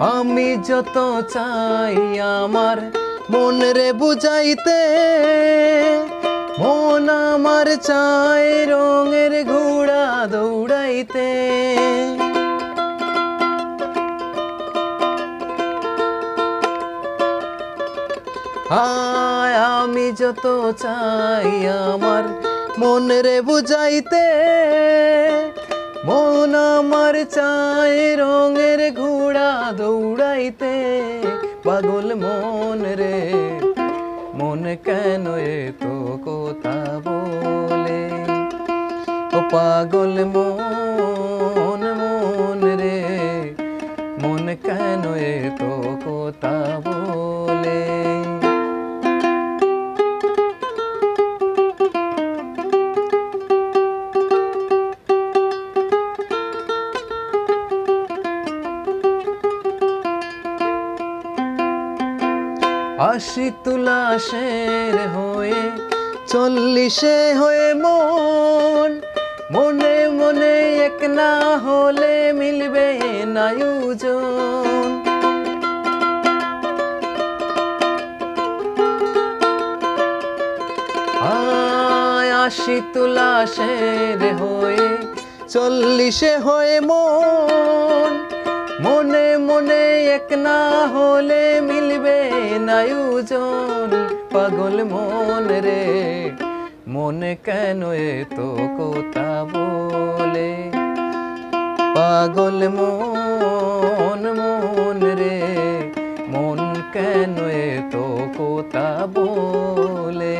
আমি যত চাই আমার মন রে বুঝাইতে, মন আমার চাই রঙের ঘোড়া দৌড়াইতে। আমি যত চাই আমার মন রে বুঝাইতে মন আমার চাই রঙের ঘোড়া দৌড়াইতে। পাগল মন রে, মন কেন তো কথা বলে? ও পাগল মন মন রে, মন কেন তো কথা আশি তুলাশের হয়ে চল্লিশে হয়ে মন, মনে মনে এক না হলে মিলবে না আয়োজন আয় আশি তুলাশের হয়ে চল্লিশে হয়ে মন, মনে মনে এক না হলে মিলবে নায়ুজন পাগল মন রে। মন কেন এত কথা বলে? পাগল মন মন রে। মন কেন এত কথা বলে?